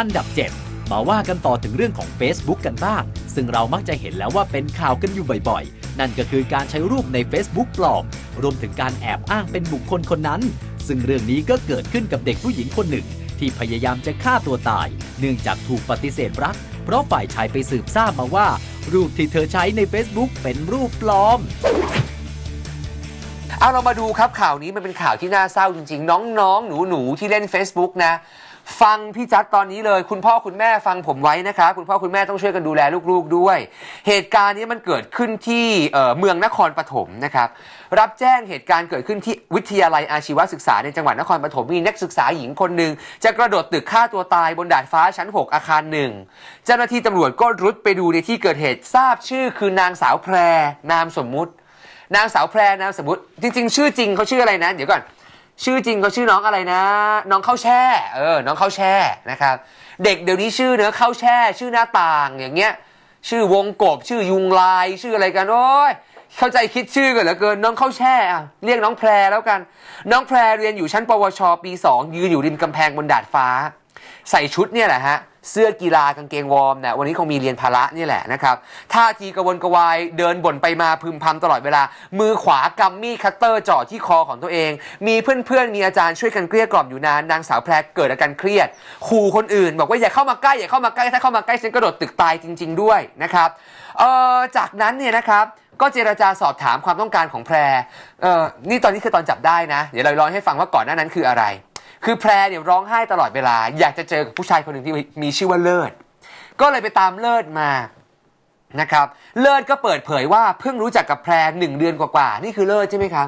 อันดับ 7 มาว่ากันต่อถึงเรื่องของ Facebook กันบ้าง ซึ่งเรามักจะเห็นแล้วว่าเป็นข่าวกันอยู่บ่อยๆ นั่นก็คือการใช้รูปใน Facebook ปลอม รวมถึงการแอบอ้างเป็นบุคคลคนนั้น ซึ่งเรื่องนี้ก็เกิดขึ้นกับเด็กผู้หญิงคนหนึ่ง ที่พยายามจะฆ่าตัวตาย เนื่องจากถูกปฏิเสธรัก เพราะฝ่ายชายไปสืบทราบมาว่า รูปที่เธอใช้ใน Facebook เป็นรูปปลอมเอาเรามาดูครับข่าวนี้มันเป็นข่าวที่น่าเศร้าจริง ๆ น้องๆ หนูๆ ที่เล่น Facebook นะ ฟังพี่จัดตอนนี้เลย คุณพ่อคุณแม่ฟังผมไว้นะคะ คุณพ่อคุณแม่ต้องช่วยกันดูแลลูกๆด้วย เหตุการณ์นี้มันเกิดขึ้นที่เเมืองนครปฐมนะครับ รับแจ้งเหตุการณ์เกิดขึ้นที่วิทยาลัยอาชีวศึกษาในจังหวัดนครปฐมมีนักศึกษาหญิงคนหนึ่งจะกระโดดตึกฆ่าตัวตายบนดาดฟ้าชั้น 6 อาคารหนึ่งเจ้าหน้าที่ตำรวจก็รุดไปดูในที่เกิดเหตุทราบชื่อคือนางสาวแพรนามสมมุติ นางสาวแพรนามสมมุติ จริง ๆ ชื่อจริงเขาชื่ออะไรนะเดี๋ยวก่อน ชื่อจริงเขาชื่อน้องอะไรนะ น้องข้าวแช่ เออ น้องข้าวแช่นะครับ เด็กเดี๋ยวนี้ชื่อเนื้อะข้าวแช่ ชื่อหน้าต่างอย่างเงี้ย ชื่อวงกบ ชื่อยุงลาย ชื่ออะไรกันโอ้ยเข้าใจคิดชื่อกันเหลือเกินน้องข้าวแช่อะเรียกน้องแพรแล้วกัน น้องแพรเรียนอยู่ชั้นปวชปีสองยืนอยู่ริมกำแพงบนดาดฟ้า ใส่ชุดเนี่ยแหละฮะเสื้อกีฬากางเกงวอร์มเนี่ยวันนี้คงมีเรียนพละนี่แหละนะครับท่าทีกระวนกระวายเดินบ่นไปมาพึมพำตลอดเวลา มือขวากำมีดคัตเตอร์จ่อที่คอของตัวเอง มีเพื่อนๆ มีอาจารย์ช่วยกันเกลี้ยกล่อมอยู่นานนางสาวแพรเกิดอาการเครียดขู่คนอื่น บอกว่าอย่าเข้ามาใกล้อย่าเข้ามาใกล้ถ้าเข้ามาใกล้ฉันกระโดดตึกตายจริง ๆ ด้วยนะครับเอ่อจากนั้นเนี่ยนะครับก็เจราจาสอบถามความต้องการของแพรเอ่อนี่ตอนนี้คือตอนจับได้นะ เดี๋ยวเราร้องให้ฟังว่าก่อนหน้านั้นคืออะไร คือแพรเนี่ยร้องไห้ตลอดเวลา อยากจะเจอกับผู้ชายคนหนึ่งที่มีชื่อว่าเลิศ ก็เลยไปตามเลิศมานะครับ เลิศก็เปิดเผยว่าเพิ่งรู้จักกับแพรหนึ่งเดือนกว่าๆนี่คือเลิศใช่ไหมครับ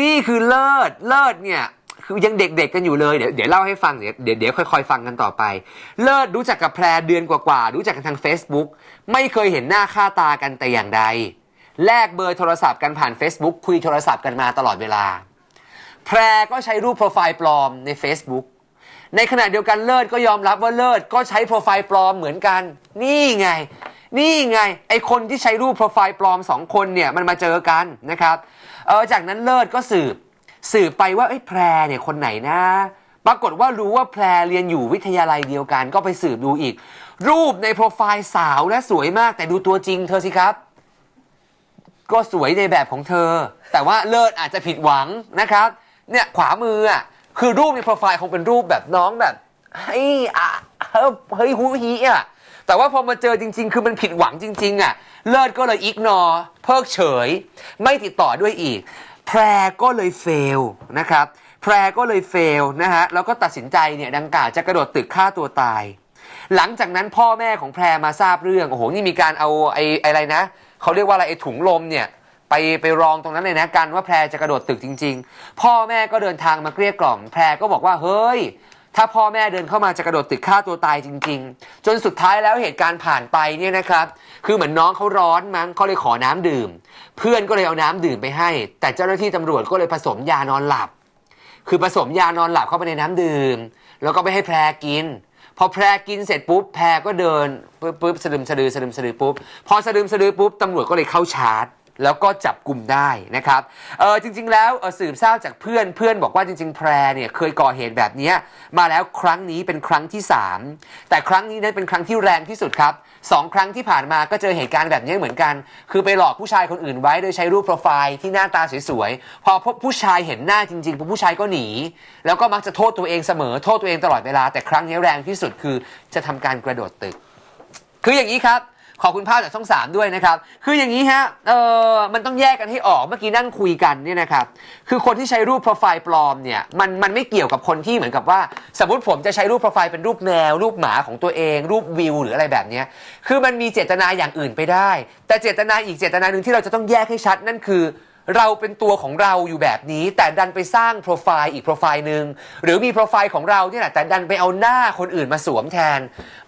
นี่คือเลิศเลิศเนี่ยคือยังเด็กๆกันอยู่เลยเดี๋ยวเดี๋ยวเล่าให้ฟังเดี๋ยวเดี๋ยวเดี๋ยวค่อยๆฟังกันต่อไป เลิศรู้จักกับแพรเดือนกว่าๆรู้จักกันทาง Facebook ไม่เคยเห็นหน้าค่าตากันแต่อย่างใดแลกเบอร์โทรศัพท์กันผ่าน Facebook คุยโทรศัพท์กันมาตลอดเวลา แพรก็ใช้รูปโปรไฟล์ปลอมใน Facebook ในขณะเดียวกันเลิศก็ยอมรับว่าเลิศก็ใช้โปรไฟล์ปลอมเหมือนกัน นี่ไง นี่ไง ไอคนที่ใช้รูปโปรไฟล์ปลอมสองคนเนี่ยมันมาเจอกันนะครับเออจากนั้นเลิศก็สืบ สืบไปว่าไอ้แพรเนี่ยคนไหนนะ ปรากฏว่ารู้ว่าแพรเรียนอยู่วิทยาลัยเดียวกัน ก็ไปสืบดูอีก รูปในโปรไฟล์สาวและสวยมาก แต่ดูตัวจริงเธอสิครับ ก็สวยในแบบของเธอ แต่ว่าเลิศอาจจะผิดหวังนะครับ เนี่ยขวามืออะคือรูปในโปรไฟล์คงเป็นรูปแบบน้องแบบเฮ้ยอะเฮ้ยเฮ้ยฮูฮีอะแต่ว่าพอมาเจอจริง ๆ คือมันผิดหวังจริง ๆ อะ เลิศก็เลยอิกนอเพิกเฉย ไม่ติดต่อด้วยอีก แพรก็เลยเฟลนะครับ แพรก็เลยเฟลนะฮะ แล้วก็ตัดสินใจเนี่ยดังกล่าวจะกระโดดตึกฆ่าตัวตาย หลังจากนั้นพ่อแม่ของแพรมาทราบเรื่อง โอ้โห นี่มีการเอาไอ้อะไรนะ เขาเรียกว่าอะไรไอ้ถุงลมเนี่ย ไปไปรองตรงนั้นเลยนะกันว่าแพรจะกระโดดตึกจริง ๆ พ่อแม่ก็เดินทางมาเกลี้ยกล่อม แพรก็บอกว่าเฮ้ย ถ้าพ่อแม่เดินเข้ามาจะกระโดดตึกฆ่าตัวตายจริง ๆ จนสุดท้ายแล้วเหตุการณ์ผ่านไปเนี่ยนะครับ คือเหมือนน้องเขาร้อนมั้งเขาเลยขอน้ำดื่ม เพื่อนก็เลยเอาน้ำดื่มไปให้ แต่เจ้าหน้าที่ตำรวจก็เลยผสมยานอนหลับ คือผสมยานอนหลับเข้าไปในน้ำดื่ม แล้วก็ไปให้แพรกินพอแพรกินเสร็จปุ๊บแพรก็เดินปุ๊บปุ๊บสะดึมสะดือสะดึมสะดือปุ๊บพอสะดึมสะดือปุ๊บตำรวจก็เลยเข้าชาร์จ แล้วก็จับกลุ่มได้นะครับเออจริง ๆ แล้วสืบทราบจากเพื่อนเพื่อนบอกว่าจริง ๆ แพรเนี่ยเคยก่อเหตุแบบนี้มาแล้วครั้งนี้เป็นครั้งที่ 3 แต่ครั้งนี้นั้นเป็นครั้งที่แรงที่สุดครับสองครั้งที่ผ่านมาก็เจอเหตุการณ์แบบนี้เหมือนกัน คือไปหลอกผู้ชายคนอื่นไว้โดยใช้รูปโปรไฟล์ที่หน้าตาสวยๆ พอพบผู้ชายเห็นหน้าจริงๆผู้ชายก็หนี แล้วก็มักจะโทษตัวเองเสมอ โทษตัวเองตลอดเวลา แต่ครั้งนี้แรงที่สุดคือจะทำการกระโดดตึก คืออย่างนี้ครับ ขอบคุณภาพจากช่องสามด้วยนะครับ คืออย่างนี้ฮะ เออมันต้องแยกกันให้ออก เมื่อกี้นั่งคุยกันเนี่ยนะครับ คือคนที่ใช้รูปโปรไฟล์ปลอมเนี่ย มันมันไม่เกี่ยวกับคนที่เหมือนกับว่า สมมติผมจะใช้รูปโปรไฟล์เป็นรูปแมว รูปหมาของตัวเอง รูปวิวหรืออะไรแบบนี้ คือมันมีเจตนาอย่างอื่นไปได้ แต่เจตนาอีกเจตนาหนึ่งที่เราจะต้องแยกให้ชัดนั่นคือ เราเป็นตัวของเราอยู่แบบนี้ แต่ดันไปสร้างโปรไฟล์อีกโปรไฟล์หนึ่งหรือมีโปรไฟล์ของเราเนี่ยแหละแต่ดันไปเอาหน้าคนอื่นมาสวมแทน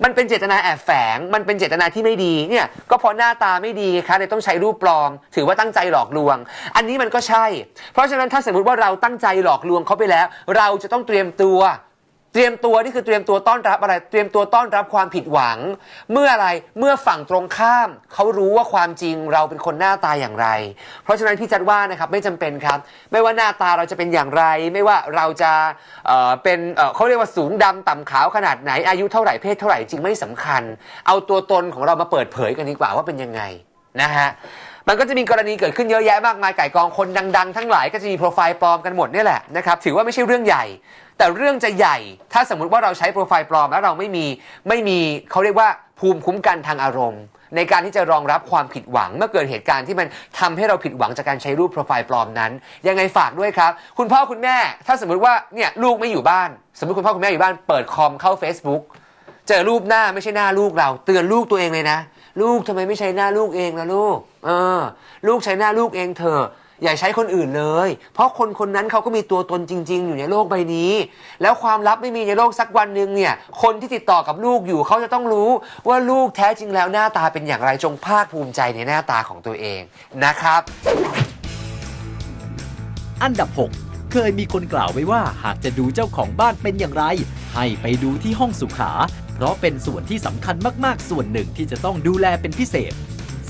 มันเป็นเจตนาแอบแฝง มันเป็นเจตนาที่ไม่ดีเนี่ยก็เพราะหน้าตาไม่ดีไงคะเลยต้องใช้รูปปลอม ถือว่าตั้งใจหลอกลวง อันนี้มันก็ใช่ เพราะฉะนั้นถ้าสมมติว่าเราตั้งใจหลอกลวงเขาไปแล้ว เราจะต้องเตรียมตัว เตรียมตัวนี่คือเตรียมตัวต้อนรับอะไร เตรียมตัวต้อนรับความผิดหวัง เมื่ออะไรเมื่อฝั่งตรงข้าม เขารู้ว่าความจริงเราเป็นคนหน้าตาอย่างไร เพราะฉะนั้นพี่จัดว่านะครับไม่จำเป็นครับ ไม่ว่าหน้าตาเราจะเป็นอย่างไร ไม่ว่าเราจะเอ่อเป็นเอ่อเขาเรียกว่าสูงดำต่ำขาวขนาดไหน อายุเท่าไหร่เพศเท่าไหร่จริงไม่สำคัญ เอาตัวตนของเรามาเปิดเผยกันดีกว่าว่าเป็นยังไงนะฮะมันก็จะมีกรณีเกิดขึ้นเยอะแยะมากมายไก่กองคนดัง ๆ ทั้งหลายก็จะมีโปรไฟล์ปลอมกันหมดนี่แหละนะครับถือว่าไม่ใช่เรื่องใหญ่ แต่เรื่องจะใหญ่ ถ้าสมมุติว่าเราใช้โปรไฟล์ปลอมแล้วเราไม่มีไม่มีเขาเรียกว่าภูมิคุ้มกันทางอารมณ์ ในการที่จะรองรับความผิดหวัง เมื่อเกิดเหตุการณ์ที่มันทำให้เราผิดหวังจากการใช้รูปโปรไฟล์ปลอมนั้น ยังไงฝากด้วยครับ คุณพ่อคุณแม่ ถ้าสมมุติว่าเนี่ยลูกไม่อยู่บ้าน สมมติคุณพ่อคุณแม่อยู่บ้านเปิดคอมเข้า Facebook เจอรูปหน้าไม่ใช่หน้าลูกเรา เตือนลูกตัวเองเลยนะ ลูกทำไมไม่ใช้หน้าลูกเองล่ะลูก เออ ลูกใช้หน้าลูกเองเถอะ อย่าใช้คนอื่นเลย เพราะคนคนนั้นเขาก็มีตัวตนจริง ๆ อยู่ในโลกใบนี้ แล้วความลับไม่มีในโลกสักวันหนึ่งเนี่ย คนที่ติดต่อกับลูกอยู่เขาจะต้องรู้ว่าลูกแท้จริงแล้วหน้าตาเป็นอย่างไรจงภาคภูมิใจในหน้าตาของตัวเองนะครับ อันดับ 6 เคยมีคนกล่าวไว้ว่าหากจะดูเจ้าของบ้านเป็นอย่างไร ให้ไปดูที่ห้องสุขา เพราะเป็นส่วนที่สำคัญมากๆ ส่วนหนึ่งที่จะต้องดูแลเป็นพิเศษ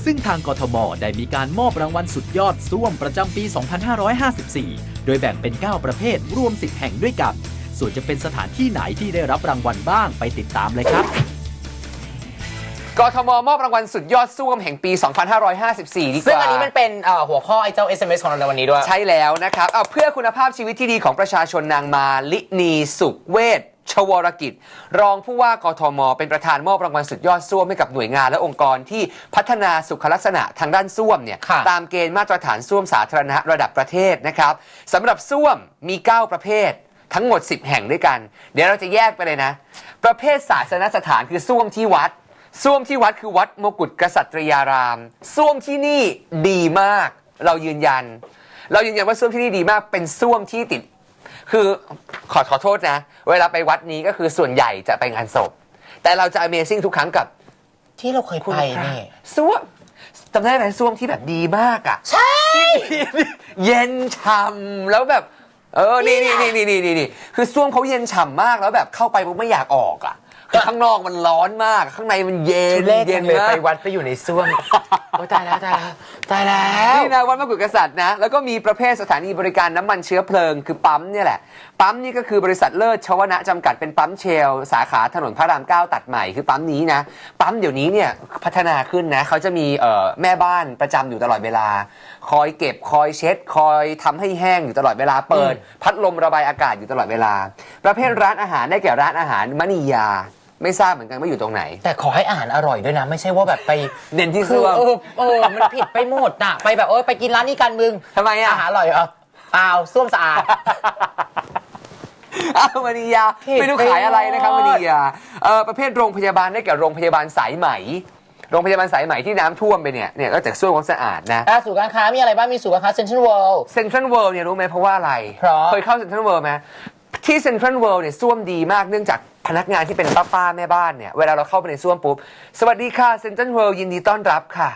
ซึ่งทางกทมได้มีการมอบรางวัลสุดยอดส้วมประจำปี 2554 โดยแบ่งเป็น 9 ประเภทรวม 10 แห่งด้วยกัน ส่วนจะเป็นสถานที่ไหนที่ได้รับรางวัลบ้างไปติดตามเลยครับกทมมอบรางวัลสุดยอดส้วมแห่งปี 2554 ดีกว่าซึ่งอันนี้มันเป็นเอ่อหัวข้อไอ้เจ้า SMS ของเราในวันนี้ด้วย ใช่แล้วนะครับเอาเพื่อคุณภาพชีวิตที่ดีของประชาชนนางมาลินีสุขเวช ชวรกิจ รองผู้ว่ากทม เป็นประธานมอบรางวัลสุดยอดส้วมให้กับหน่วยงานและองค์กรที่พัฒนาสุขลักษณะทางด้านส้วมเนี่ยค่ะ ตามเกณฑ์มาตรฐานส้วมสาธารณะระดับประเทศนะครับสำหรับส้วมมี 9 ประเภท ทั้งหมด 10 แห่งด้วยกัน เดี๋ยวเราจะแยกไปเลยนะ ประเภทศาสนสถานคือส้วมที่วัดส้วมที่วัดคือวัดมกุฎกษัตริยารามส้วมที่นี่ดีมาก เรายืนยัน เรายืนยันว่าส้วมที่นี่ดีมากเป็นส้วมที่ติด คือขอขอโทษนะ เวลาไปวัดนี้ก็คือส่วนใหญ่จะไปงานศพ แต่เราจะ Amazing ทุกครั้งกับที่เราเคยไปนี่ส้วมจำได้ไหมส้วมที่แบบดีมากอะ ใช่ เย็นฉ่ำแล้วแบบ เออ นี่นี่นี่นี่นี่นี่คือส้วมเขาเย็นฉ่ำมากแล้วแบบเข้าไปปุ๊บไม่อยากออกอะคือข้างนอกมันร้อนมาก ข้างในมันเย็นทุเล่เย็จันงเลยมาก ไปวัดไปอยู่ในซ่วม โอ้ตายแล้วตายแล้วตายแล้ว นี่นะวัดมกุฎกษัตริย์นะ แล้วก็มีประเภทสถานีบริการน้ำมันเชื้อเพลิง คือปั๊มเนี่ยแหละ ปั๊มนี่ก็คือบริษัทเลิศชวนะจำกัดเป็นปั๊มเชล สาขาถนนพระรามเก้าตัดใหม่คือปั๊มนี้นะ ปั๊มเดี๋ยวนี้เนี่ยพัฒนาขึ้นนะเขาจะมีเอ่อแม่บ้านประจำอยู่ตลอดเวลา คอยเก็บคอยเช็ด คอยทำให้แห้งอยู่ตลอดเวลาเปิด พัดลมระบายอากาศอยู่ตลอดเวลา ประเภทร้านอาหารได้แก่ร้านอาหารมณียา ไม่ทราบเหมือนกันว่าอยู่ตรงไหน แต่ขอให้อาหารอร่อยด้วยนะ ไม่ใช่ว่าแบบไปเด่นที่คือส้วมเออเออมันผิดไปหมดน่ะ ไปแบบเออไปกินร้านนี้กันมึงทำไมอะอาหารอร่อยเออเปล่าส้วมสะอาด อ้าวมณียาผิดไม่รู้ขายอะไรนะครับไปมหมด ณียาเอ่อประเภทโรงพยาบาลได้แก่โรงพยาบาลสายไหม โรงพยาบาลสายไหมที่น้ำท่วมไปเนี่ยเนี่ยก็จากส้วมความสะอาดนะ อะศูนย์การค้ามีอะไรบ้างมีศูนย์การค้าเซ็นทรัลเวิลด์ เซ็นทรัลเวิลด์เนี่ยรู้ไหมเพราะว่าอะไร เพราะ เคยเข้าเซ็นทรัลเวิลด์ไหม ที่เซ็นทรัลเวิลด์เนี่ยส้วมดีมากเนื่องจากพนักงานที่เป็นป้าป้าๆแม่บ้านเนี่ยเวลาเราเข้าไปในส้วมปุ๊บ สวัสดีค่ะเซ็นทรัลเวิลด์ยินดีต้อนรับค่ะ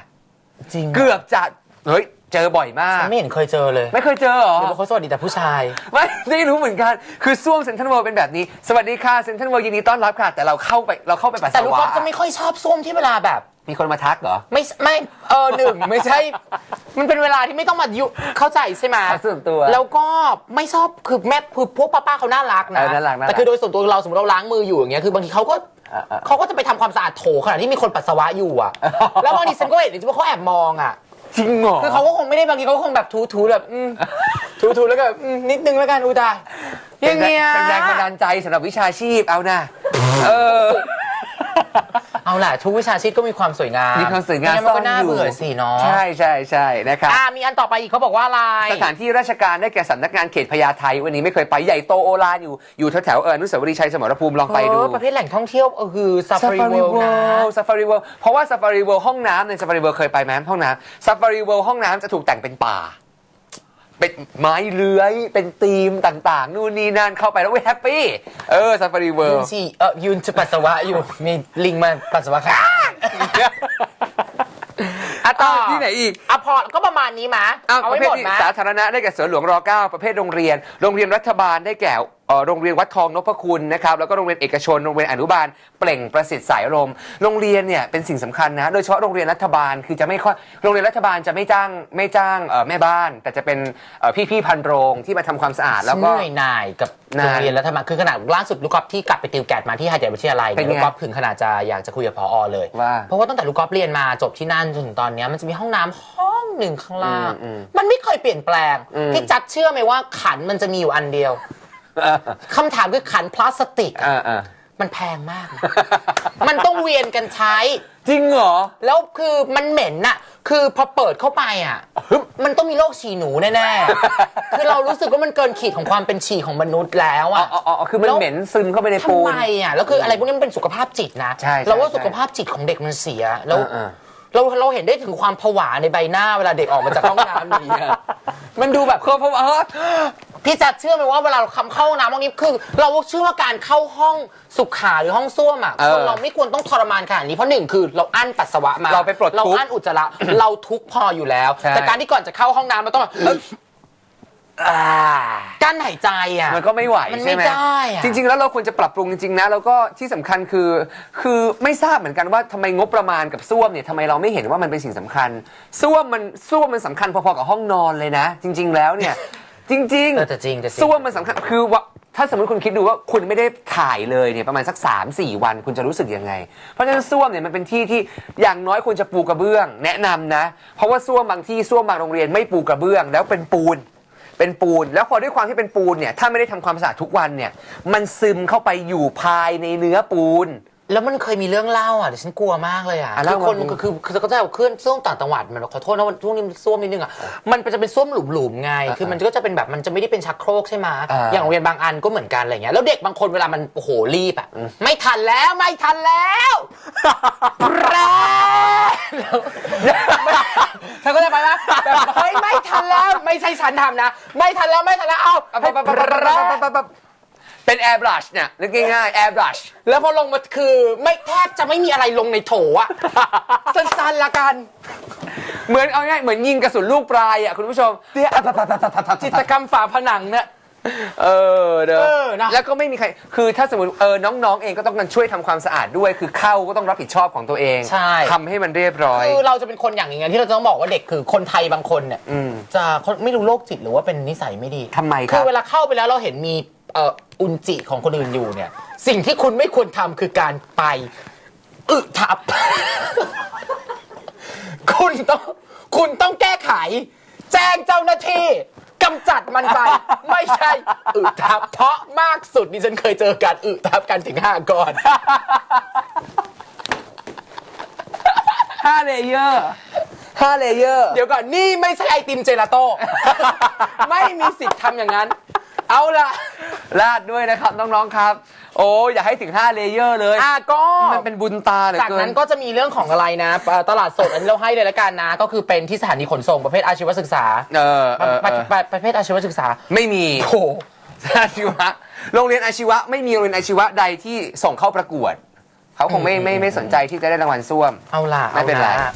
จริงเกือบจะเฮ้ยเจอบ่อยมาก ฉันไม่เห็นเคยเจอเลย ไม่เคยเจอเหรอเดี๋ยวเขาสวัสดีแต่ผู้ชาย ไม่ไม่รู้เหมือนกัน คือส้วมเซ็นทรัลเวิลด์เป็นแบบนี้ สวัสดีค่ะเซ็นทรัลเวิลด์ยินดีต้อนรับค่ะ แต่เราเข้าไปเราเข้าไปปัสแต่สาลูกวะก๊อฟจะไม่ค่อยชอบส้วมที่เวลาแบบ มีคนมาทักเหรอไม่ไม่เออหนึ่งไม่ใช่ มันเป็นเวลาที่ไม่ต้องมายุเข้าใจใช่ไหมอะส่วนตัว แล้วก็ไม่ชอบคือแม่คือพวกป้าๆเขาน่ารักนะเออน่ารักน่ารัก แต่คือโดยส่วนตัวเราสมมติเราล้างมืออยู่อย่างเงี้ยคือบางทีเขาก็เออเออเขาก็จะไปทำความสะอาดโถขณะที่มีคนปัสสาวะอยู่อะ แล้วบางทีฉันก็เห็นว่าเขาแอบมองอะ จริงเหรอคือเขาก็คงไม่ได้บางทีเขาก็คงแบบทูๆแบบอืมทูๆแล้วก็แบบอืมนิดนึงแล้วกันอุยตายอย่างเงี้ยเป็นแรงบันดาลใจสำหรับวิชาชีพเอานะเออ เอาล่ะทุกวิชาชีพก็มีความสวยงามมีความสวยงามไงั้นมันก็น่าเบื่อสิเนาะใช่ใช่ใช่นะครับ อ่ามีอันต่อไปอีกเขาบอกว่าอะไร สถานที่ราชการได้แก่สำนักงานเขตพญาไทวันนี้ไม่เคยไปใหญ่โตโอฬารอยู่อยู่แถวๆเอออนุสาวรีย์ชัยสมรภูมิลองไปดูเออประเภทแหล่งท่องเที่ยวเออคือซาฟารีเวิลด์นะ ซาฟารีเวิลด์เพราะว่าซาฟารีเวิลด์ห้องน้ำในซาฟารีเวิลด์เคยไปไหมห้องน้ำซาฟารีเวิลด์ห้องน้ำจะถูกแต่งเป็นป่า เป็นไม้เลื้อย เป็นธีมต่าง ๆ นู่นนี่นั่นเข้าไปแล้วเว้ยแฮปปี้ เออซาฟารีเวิยืลนด์สิเออยืนจะปัสสาวะอยู่ มีลิงมาปัสสาวะค่ะอะต่อที่ไหนอีกอะพอก็ประมาณนี้มะอ้าวเอาประไว้เภทหมดที่มะ สาธารณะได้แก่สวนหลวงร .9 ประเภทโรงเรียน โรงเรียนรัฐบาลได้แก่ เอ่อโรงเรียนวัดทองนพคุณนะครับแล้วก็โรงเรียนเอกชนโรงเรียนอนุบาลเปล่งประสิทธิ์สายลมโรงเรียนเนี่ยเป็นสิ่งสำคัญนะโดยเฉพาะโรงเรียนรัฐบาลคือจะไม่ค่อยโรงเรียนรัฐบาลจะไม่จ้างไม่จ้างเอ่อแม่บ้าน แต่จะเป็นเอ่อพี่ๆพันโรงที่มาทำความสะอาดแล้วก็ เหนื่อยหน่ายกับนานโรงเรียนแล้วทำไมคือขนาดล่าสุดลูกกอล์ฟที่กลับไปติวแกดมาที่หาดใหญ่วิทยาลัยเป็นเนี่ยไงลูกกอล์ฟถึงขนาดจะอยากจะคุยกับพอเลย ว่า เพราะว่าตั้งแต่ลูกกอล์ฟเรียนมาจบที่นั่นจนถึงตอนเนี้ยมันจะมีห้องน้ำห้องหนึ่งข้างล่างอืมอืมมันไม่เคยเปลี่ยนแปลงอืมพี่จัดเชื่อไหมว่าขันมันจะมีอยู่อันเดียว คำถามคือขันพลาสติกอะอ่าอ่ามันแพงมากมันต้องเวียนกันใช้ จริงเหรอ แล้วคือมันเหม็นน่ะ คือพอเปิดเข้าไปอะ มันต้องมีโรคฉี่หนูแน่ๆ คือเรารู้สึกว่ามันเกินขีดของความเป็นฉี่ของมนุษย์แล้วอ๋ออะอ๋ออ๋อคือมันแล้ว เหม็นซึมเข้าไปในปูทำน ไมอะ แล้วคืออะไรพวกนี้มันเป็นสุขภาพจิตนะ ใช่ใช่เราว่าใช่สุขภาพจิตของเด็กมันเสีย แล้วเออเออ เราเราเห็นได้ถึงความผวาในใบหน้าเวลาเด็กออกมาจากห้องน้ำนี้อะมันดูแบบคือเพราะว่าเออพี่จัดเชื่อไหมว่าเวลาเราคำเข้าห้องน้ำห้องนี้คือ เราเชื่อว่าการเข้าห้องสุขาหรือห้องส้วมอะเออคนเราไม่ควรต้องทรมานขนาดนี้เพราะหนึ่งคือเราอั้นปัสสาวะมาเราไปปลดทุกข์เราอั้นอุจจาระ เราทุกข์พออยู่แล้ว ใช่ แต่การที่ก่อนจะเข้าห้องน้ำเราต้องแบบอ่า กั้นหายใจอะ มันก็ไม่ไหวมันไม่ใช่ไหมได้อะจริง ๆ แล้วเราควรจะปรับปรุงจริงๆนะแล้วก็ที่สำคัญคือ คือไม่ทราบเหมือนกันว่าทำไมงบประมาณกับส้วมเนี่ยทำไมเราไม่เห็นว่ามันเป็นสิ่งสำคัญส้วมมันส้วมมันสำคัญพอๆกับห้องนอนเลยนะ จริง ๆ แล้วเนี่ย จริงเออแต่จริงแต่จริง ส้วมมันสำคัญคือว่าถ้าสมมติคุณคิดดูว่าคุณไม่ได้ถ่ายเลยเนี่ยประมาณสัก 3 4 วันคุณจะรู้สึกยังไง เพราะฉะนั้นส้วมเนี่ยมันเป็นที่ที่อย่างน้อยควรจะปูกระเบื้อง แนะนำนะ เพราะว่าส้วมบางที่ส้วมบางโรงเรียนไม่ปูกระเบื้องแล้วเป็นปูน เป็นปูน แล้วพอด้วยความที่เป็นปูนเนี่ยถ้าไม่ได้ทำความสะอาดทุกวันเนี่ยมันซึมเข้าไปอยู่ภายในเนื้อปูน แล้วมันเคยมีเรื่องเล่าอะเดี๋ยวฉันกลัวมากเลยอะคือคนคือคือก็จะเอาเคลื่อนซ่วมต่างจังหวัดมันขอโทษนะวันช่วงนี้มันซ่วมนิดนึงอะมันจะเป็นซ่วมหลุมๆไงคือมันก็จะเป็นแบบมันจะไม่ได้เป็นชักโครกใช่ไหมอย่างโรงเรียนบางอันก็เหมือนกันอะไรเงี้ยแล้วเด็กบางคนเวลามันโหรีบอะไม่ทันแล้วไม่ทันแล้วแรงเธอก็ได้าใจไปไหมเฮ้ยไม่ทันแล้วไม่ใช่ฉันทำนะ ไม่ทันแล้วไม่ทันแล้วเอาปั๊ เป็นแอร์บลัชเนี่ยนึกง่ายๆแอร์บลัชแล้วพอลงมาคือไม่แทบจะไม่มีอะไรลงในโถอะสั้นๆละกัน เหมือนเอาง่ายๆเหมือนยิงกระสุนลูกปลายอะคุณผู้ชมเนี่ยปั๊บปั๊บปั๊บปั๊บปั๊บปั๊บจิตรกรรมฝาผนังเนี่ยเออเด้เอออนะแล้วก็ไม่มีใคร คือถ้าสมมติเออน้องๆ เองก็ต้องกันช่วยทำความสะอาดด้วย คือเข้าก็ต้องรับผิดชอบของตัวเองใช่ทำให้มันเรียบร้อย คือเราจะเป็นคนอย่างอย่างที่เราจะต้องบอกว่าเด็กคือคนไทยบางคนเนี่ยอืมจะคนไม่รู้โรคจิตหรือว่าเป็นนิสัยไม่ดีทำไมครับคือเวลาเข้าไปแล้วเราเห็นมีเอ่อ อุนจิของคนอื่นอยู่เนี่ย สิ่งที่คุณไม่ควรทำคือการไป อึทับ คุณต้องคุณต้องแก้ไข แจ้งเจ้าหน้าที่กำจัดมันไป ไม่ใช่อึทับ เพราะมากสุดดิฉันเคยเจอการอึทับกันถึงห้าก่อน ห้าเลเยอร์ห้าเลเยอร์ เดี๋ยวก่อน นี่ไม่ใช่ไอติมเจลาโต้ ไม่มีสิทธิ์ทำอย่างนั้น เอาละ ลาดด้วยนะครับน้องๆครับ โอ้อย่าให้ถึง 5 เลเยอร์เลย อะก็ มันเป็นบุญตาเหลือจากเกินั้นนก็จะมีเรื่องของอะไรนะเอ่อตลาดสดอันนี้เราให้เลยละกันนะ ก็คือเป็นที่สถานีขนส่งประเภทอาชีวศึกษาเออเออประเออประประเภทอาชีวศึกษาไม่มี โอ้โห อาชีวะ โรงเรียนอาชีวะ ไม่มีโรงเรียนอาชีวะใดที่ส่งเข้าประกวด เขาคงไม่ไม่ไม่สนใจที่จะได้รางวัลส้วม เอาล่ะไม่เป็นไร อาล่ะ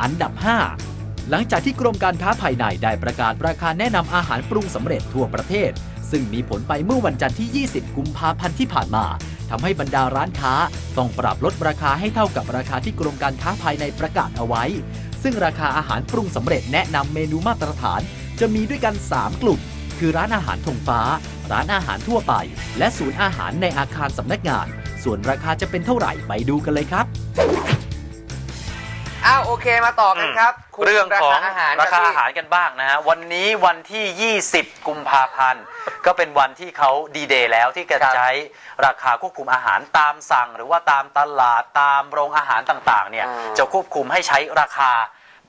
อันดับ 5 หลังจากที่กรมการค้าภายในได้ประกาศราคาแนะนำอาหารปรุงสำเร็จทั่วประเทศ ซึ่งมีผลไปเมื่อวันจันทร์ที่ 20 กุมภาพันธ์ที่ผ่านมาทำให้บรรดาร้านค้า ต้องปรับลดราคาให้เท่ากับราคาที่กรมการค้าภายในประกาศเอาไว้ ซึ่งราคาอาหารปรุงสำเร็จแนะนำเมนูมาตรฐาน จะมีด้วยกัน 3 กลุ่ม คือร้านอาหารธงฟ้า ร้านอาหารทั่วไป และศูนย์อาหารในอาคารสำนักงาน ส่วนราคาจะเป็นเท่าไหร่ไปดูกันเลยครับ อ้าวโอเคมาต่อกันครับคุณเรื่องของราคาอาหารราคาบพี่อาหารกันบ้างนะฮะวันนี้วันที่ 20 กุมภาพันธ์ ก็เป็นวันที่เขาดีเดย์แล้วที่จะครับใช้ราคาควบคุมอาหารตามสั่ง หรือว่าตามตลาดตามโรงอาหารต่างๆเนี่ยอ่าจะควบคุมให้ใช้ราคา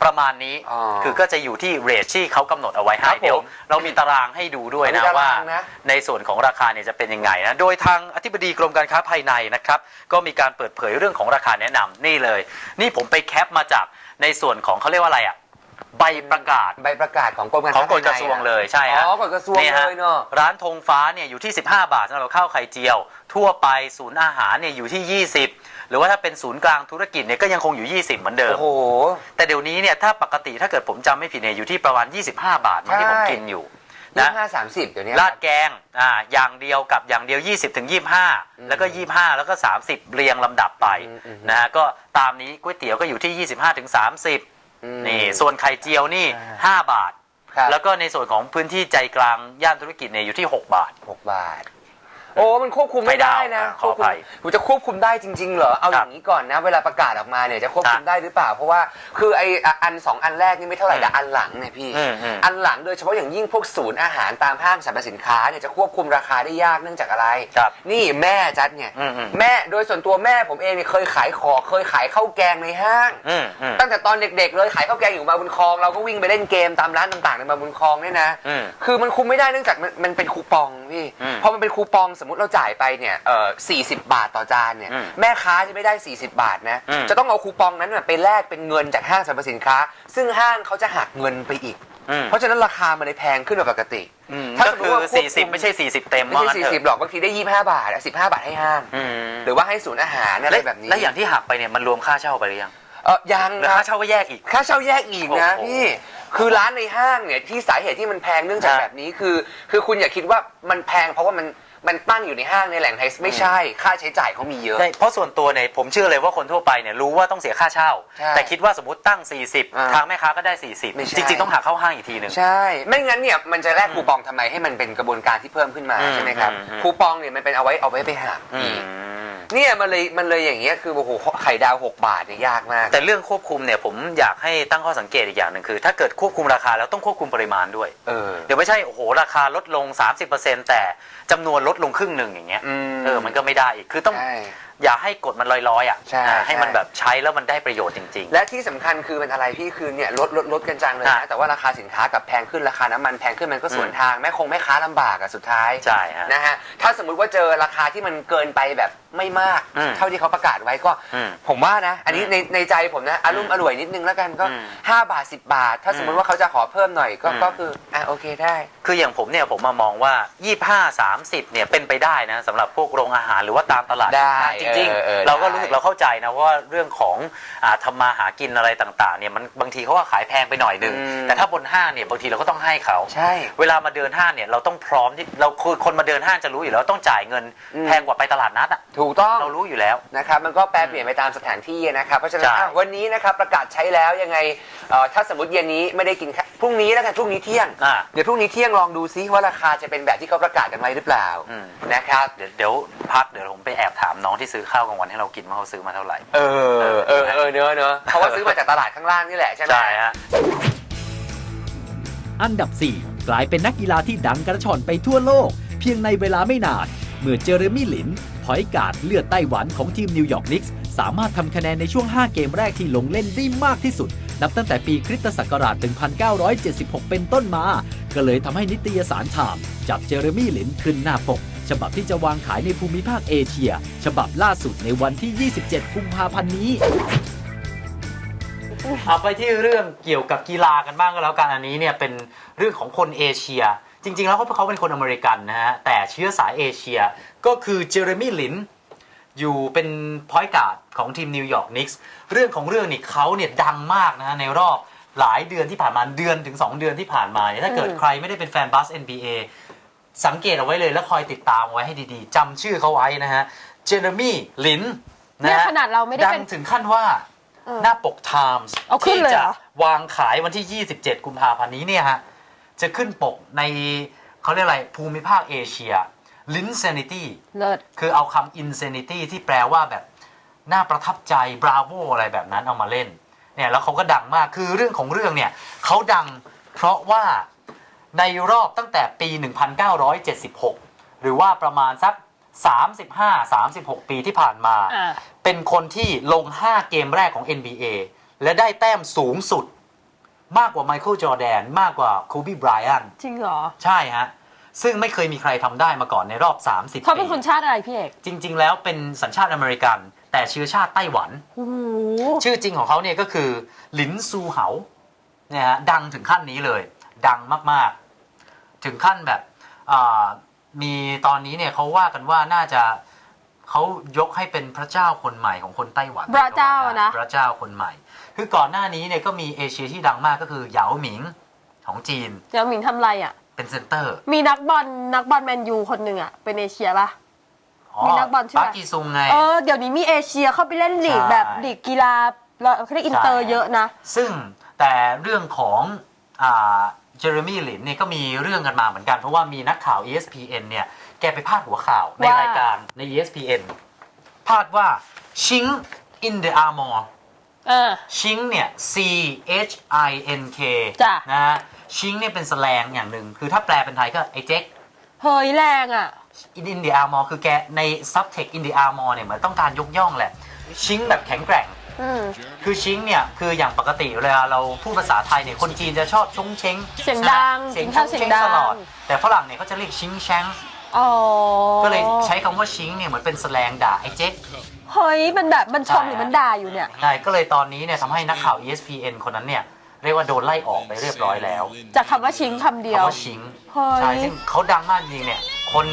ประมาณนี้อ๋อคือก็จะอยู่ที่เรทที่เขากำหนดเอาไว้ให้ครับผมเดี๋ยวเรามีตารางให้ดูด้วยมีนะตารางว่า นะ ในส่วนของราคาเนี่ยจะเป็นยังไงนะโดยทางอธิบดีกรมการค้าภายในนะครับ ก็มีการเปิดเผยเรื่องของราคาแนะนำนี่เลย นี่ผมไปแคปมาจากในส่วนของเขาเรียกว่าอะไรอะใบประกาศ ใบประกาศของกรมการของค้ากฎกระทรวงเลยใช่ฮะอ๋อกฎกระทรวงนี่ฮเลยเนาะ ร้านธงฟ้าเนี่ยอยู่ที่ 15 บาทสำหรับข้าวไข่เจียว ทั่วไปศูนย์อาหารเนี่ยอยู่ที่ 20 หรือว่าถ้าเป็นศูนย์กลางธุรกิจเนี่ยก็ยังคงอยู่ 20 เหมือนเดิม โอ้โห แต่เดี๋ยวนี้เนี่ยถ้าปกติถ้าเกิดผมจำไม่ผิดเนี่ยอยู่ที่ประมาณ 25 บาทมั้งที่ผมใช่กินอยู่ยี่นะสิบห้าสามสิบเดี๋ยวนี้ ราดแกงอ่าอย่างเดียวกับอย่างเดียว 20ถึง25 แล้วก็ 25 แล้วก็ 30 เรียงลำดับไปอืมอืม นะฮะก็ตามนี้ก๋วยเตี๋ยวก็อยู่ที่ 25ถึงอืม30นี่ส่วนไข่เจียวนี่5บาท ครับ แล้วก็ในส่วนของพื้นที่ใจกลางย่านธุรกิจเนี่ยอยู่ที่ 6 บาท หกบาท โอ้มันควบคุมไม่ได้นะไข่ดาวอ่าขออภัยควบคุมจะควบคุมได้จริง ๆ เหรอ เอาคอรับย่างนี้ก่อนนะ เวลาประกาศออกมาเนี่ยจะควบคุมครับได้หรือเปล่า เพราะว่าคือไออะอันสองอันแรกนี่ไม่เท่าไหร่แต่อันหลังเนี่ยพี่อืมอืมอันหลังโดยเฉพาะอย่างยิ่งพวกศูนย์อาหารตามห้างสรรพสินค้าเนี่ยจะควบคุมราคาได้ยากเนื่องจากอะไรครับนี่แม่จัดเนี่ยอืมอืมแม่โดยส่วนตัวแม่ผมเองเนี่ยเคยขายของเคยขายข้าวแกงในห้างอืมอืมตั้งแต่ตอนเด็กๆเลยขายข้าวแกงอยู่มาบุญคลองเราก็วิ่งไปเล่นเกมตามร้านต่างๆในมาบุญคลองเนี่ยนะอืมคือมันคุมไม่ได้เนื่องจากมันมันเป็นคูปองพี่อืมพอมันเป็นคูปองสมมติเราจ่ายไปเนี่ยเอ่อ40บาทต่อจานเนี่ย อืมแม่ค้าจะไม่ได้ 40 บาทนะ อืม จะต้องเอาคูปองนั้นน่ะไปแลกเป็นเงินจากห้างสรรพสินค้า ซึ่งห้างเขาจะหักเงินไปอีก อืมเพราะฉะนั้นราคามันเลยแพงขึ้นกว่าปกติ อืมถ้าก็สมมุคืติอว่าควบคุม40ไม่ใช่40เต็มไม่ว่าใช่งั้นเถอะ 40 หรอกบางทีได้ 25 บาทอะ15 บาทให้ห้าง อืมหรือว่าให้ศูนย์อาหารอะไรและแบบนี้และอย่างที่หักไปเนี่ยมันรวมค่าเช่าไปหรือยังเออยังแล้วนะค่าเช่าก็แยกอีก ค่าเช่าแยกอีกนะโอ้โหพี่คือร้านในห้างเนี่ยที่สาเหตุที่มันแพงเนื่องจากฮะแบบนี้คือ คือคุณอย่าคิดว่ามันแพงเพราะว่ามัน มันตั้งอยู่ในห้างในแหล่งไทยไม่ใช่ค่าใช้จ่ายเขามีเยอะ ใช่เพราะส่วนตัวเนี่ยผมเชื่อเลยว่าคนทั่วไปเนี่ยรู้ว่าต้องเสียค่าเช่า ใช่แต่คิดว่าสมมติตั้ง อ่า40 ทางแม่ค้าก็ได้ ไม่ใช่ 40 จริง ๆ ต้องหักเข้าห้างอีกทีหนึ่ง ใช่ ไม่งั้นเนี่ยมันจะแลกคูปองทำไมให้มันเป็นกระบวนการที่เพิ่มขึ้นมาอืมใช่ไหมครับอืมอืม คูปองเนี่ยมันเป็นเอาไว้เอาไว้ไปหักอือีก ม เนี่ยมันเลยมันเลยอย่างเงี้ยคือโอ้โหไข่ดาว 6 บาทเนี่ยยากมาก แต่เรื่องควบคุมเนี่ยผมอยากให้ตั้งข้อสังเกตอีกอย่างหนึ่งคือ ถ้าเกิดควบคุมราคาแล้วต้องควบคุมปริมาณด้วย เออ เดี๋ยวไม่ใช่โอ้โหราคาลดลง 30%แต่จำนวนลดลงครึ่งหนึ่งอย่างเงี้ยอืม เออมันก็ไม่ได้อีกคือต้อง ใช่อย่าให้กฎมันลอยๆอะใช่อ่าให้มันใช่ แบบใช้แล้วมันได้ประโยชน์จริง และที่สำคัญคือเป็นอะไรพี่คือเนี่ยลดลดลดกันจังเลยอะนะแต่ว่าราคาสินค้ากลับแพงขึ้นราคาน้ำมันแพงขึ้นมันก็สวนทางแม่คงแม่ค้าลำบากอะสุดท้าย ๆ ใช่ฮะ นะฮะ ถ้าสมมุติว่าเจอราคาที่มันเกินไปแบบไม่มาก อืมเท่าที่เขาประกาศไว้ก็ อืมผมว่านะ อันนี้อืมในในใจผมนะอารมณ์อร่วยนิดนึงแล้วกันก็ อืม5 บาท 10 บาท ถ้าสมมติว่าเขาจะขอเพิ่มหน่อยก็อืม ก็คืออะโอเคได้ คืออย่างผมเนี่ยผมมามองว่า 25 30เนี่ยเป็นไปได้นะสำหรับพวกโรงอาหารหรือว่าตามตลาดได้จริง เออเออๆ เราก็ได้รู้สึกเราเข้าใจนะว่าเรื่องของอ่าทำมาหากินอะไรต่างๆเนี่ยมันบางทีเขาก็ขายแพงไปหน่อยนึงอืม แต่ถ้าบนห้างเนี่ยบางทีเราก็ต้องให้เขา ใช่ เวลามาเดินห้างเนี่ยเราต้องพร้อมที่เราคือคนมาเดินห้างจะรู้อยู่แล้วต้องจ่ายเงินอืม แพงกว่าไปตลาดนัดอะถูกต้องเรารู้อยู่แล้ว นะครับมันก็แปรเปลี่ยนไปตามสถานที่นะครับ เพราะฉะนั้นใช่ อะวันนี้นะครับประกาศใช้แล้วยังไงเอ่อถ้าสมมติเย็นนี้ไม่ได้กินข้าวพรุ่งนี้แล้วกันพรุ่งนี้เที่ยง อ่า เดี๋ยวพรุ่งนี้เที่ยงลองดูซิว่าราคาจะเป็นแบบที่เขาประกาศกันไว้หรือเปล่าอืม นะครับ เดี๋ยวเดี๋ยวพักเดี๋ยวผมไปแอบถามน้องที่ซื้อข้าวกลางวันให้เรากินว่าเขาซื้อมาเท่าไหร่ เออ เออ เออ เนอะเนอะเพราะว่าซื้อมาจากตลาดข้างล่างนี่แหละใช่ไหม ใช่ฮะ อันดับ 4 กลายเป็นนักกีฬาที่ดังกระชอนไปทั่วโลก เพียงในเวลาไม่นาน เมื่อเจอเรมี่ลินพอยต์การ์ดเลือดไต้หวันของทีมนิวยอร์กนิกส์สามารถทำคะแนนในช่วง 5 เกมแรกที่ลงเล่นได้มากที่สุด นับตั้งแต่ปีคริสตศักราช 1976 เป็นต้นมา ก็เลยทำให้นิตยสารไทม์จับเจอเรมี่ลินขึ้นหน้าปก ฉบับที่จะวางขายในภูมิภาคเอเชีย ฉบับล่าสุดในวันที่ 27 กุมภาพันธ์นี้ เอาไปที่เรื่องเกี่ยวกับกีฬากันบ้างก็แล้วกันอันนี้เนี่ยเป็นเรื่องของคนเอเชีย จริง ๆ แล้วเขาเขาเป็นคนอเมริกันนะฮะแต่เชื้อสายเอเชียก็คือเจอร์มี่ลินอยู่เป็นพอยต์การ์ดของทีมนิวยอร์กนิกส์เรื่องของเรื่องนี่เขาเนี่ยดังมากนะฮะในรอบหลายเดือนที่ผ่านมาเดือนถึง 2 เดือนที่ผ่านมาเนี่ยถ้าเกิดใครไม่ได้เป็นแฟนบาส NBA สังเกตเอาไว้เลยแล้วคอยติดตามไว้ให้ดีๆจำชื่อเขาไว้นะฮะเจอร์มี่ลินนะเนี่ยฮะขนาดเราไม่ได้ดัเป็งน ถึงขั้นว่าเออหน้าปก Times เอาขึ้นที่เลยจะเหรอวางขายวันที่ 27 กุมภาพันธ์นี้เนี่ยฮะ จะขึ้นปกในเขาเรียกอะไรภูมิภาคเอเชีย Linsanity เลิศ คือเอาคำ insanity ที่แปลว่าแบบ น่าประทับใจ bravo อะไรแบบนั้นเอามาเล่น เนี่ย แล้วเขาก็ดังมาก คือเรื่องของเรื่องเนี่ย เขาดังเพราะว่า ในรอบตั้งแต่ปี 1976 หรือว่าประมาณสัก 35-36 ปีที่ผ่านมาอ่าเป็นคนที่ลง 5 เกมแรกของ NBA และได้แต้มสูงสุด มากกว่าไมเคิลจอร์แดน มากกว่าคูบี้ไบรอันจริงเหรอ ใช่ฮะ ซึ่งไม่เคยมีใครทำได้มาก่อนในรอบ 30เขาเป็นปีคนชาติอะไรพี่เอก จริง ๆ แล้วเป็นสัญชาติอเมริกัน แต่เชื้อชาติไต้หวันโอ้โหชื่อจริงของเขาเนี่ยก็คือหลินซูเหาเนี่ยฮะดังถึงขั้นนี้เลย ดังมากๆ ถึงขั้นแบบอ่ามีตอนนี้เนี่ยเขาว่ากันว่าน่าจะเขายกให้เป็นพระเจ้าคนใหม่ของคนไต้หวันพระเจ้าอะนะพระเจ้าคนใหม่ คือก่อนหน้านี้เนี่ยก็มีเอเชียที่ดังมากก็คือเหยาหมิงของจีนเดี๋ยวหมิงทำอะไรอะ เป็นเซนเตอร์ มีนักบอลนักบอลแมนยูคนหนึ่งอะเป็นเอเชียปะมีนักบอลชื่อปาอะไรกีซุงไงเออเดี๋ยวนี้มีเอเชียเข้าไปเล่นลีกใช่แบบลีกกีฬาเราเขาเรียกอินเตอร์ใช่เยอะนะ ซึ่งแต่เรื่องของอ่า เจอร์มี่ลินเนี่ยก็มีเรื่องกันมาเหมือนกันเพราะว่ามีนักข่าว ESPN เนี่ยแกไปพาดหัวข่าวในว่ารายการใน ESPN พาดว่าชิง in the armor เออ ชิงเนี่ย C H I N K จ้ะ นะฮะชิงเนี่ยเป็นแสแลงอย่างหนึ่ง คือถ้าแปลเป็นไทยก็ไอ้เจ๊ก เฮ้ยแรงอะ in in the armor คือแกใน subtext in the armor เนี่ยเหมือนต้องการยกย่องแหละ ชิงแบบแข็งแกร่ง อืม คือชิงเนี่ยคืออย่างปกติเวลาเราพูดภาษาไทยเนี่ยคนจีนจะชอบชงเช้งเสียงดังนะเสียงกินชข้าวงเสียงเช้งดัง ตลอด แต่ฝรั่งเนี่ยเขาจะเรียกชิงแชงอ๋อก็เลยใช้คำว่าชิงเนี่ยเหมือนเป็นแสแลงด่าไอ้เจ๊ก เฮ้ยมันแบบมันชมใช่หรือมันด่าอยู่เนี่ยใช่ก็เลยตอนนี้เนี่ยทำให้นักข่าว ESPN คนนั้นเนี่ยเรียกว่าโดนไล่ออกไปเรียบร้อยแล้วจากคำว่าชิงคำเดียว คำว่าชิงเฮ้ย ใช่ซึ่งเขาดังมากจริงเนี่ย คน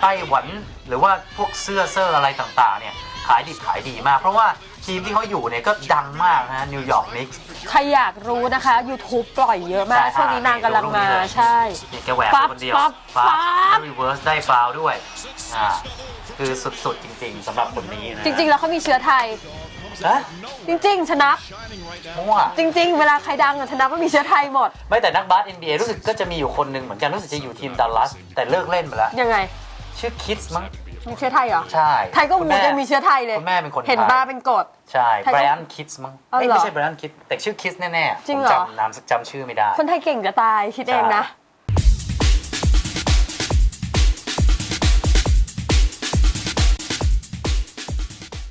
ไต้หวันหรือว่าพวกเสื้อเสื้ออะไรต่างๆเนี่ยขายดิบขายดีมาก เพราะว่า ทีมที่เขาอยู่เนี่ยก็ดังมากนะฮะนิวยอร์กนิกส์ใครอยากรู้นะคะ YouTube ปล่อยเยอะมากใช่ช่วงนี้นางกำลังมาดูรูปนี้เลยใช่ เนี่ยแกแหวกปั๊บคนเดียวปั๊บฟาปั๊บ แล้วรีเวิร์สได้ฟาวด้วยอ่าคือสุดๆจริงๆสำหรับคนนี้นะจริง ๆ แล้วเขามีเชื้อไทยๆนะจริง ๆ ชนะ มั่ว จริง ๆ เวลาใครดังอะชนะก็มีเชื้อไทยหมด ไม่แต่นักบาส NBA รู้สึกก็จะมีอยู่คนหนึ่งเหมือนกันรู้สึกจะอยู่ทีมดัลลัส แต่เลิกเล่นไปแล้ว ยังไง ชื่อคิดมั้ง มีเชื้อไทยเหรอ ใช่ไทยก็คุณหูแม่ยังมีเชื้อไทยเลย คุณแม่เป็นคนเห็นไทยบ้าเป็นกฎ ใช่ไทยก็ไบรอันคิดมั้งเอาไม่เหรอไม่ใช่ไบรอันคิดแต่ชื่อคิดแน่ๆจริงผมเหรอ จำนามจำชื่อไม่ได้ คนไทยเก่งจะตายคิดเองนะใช่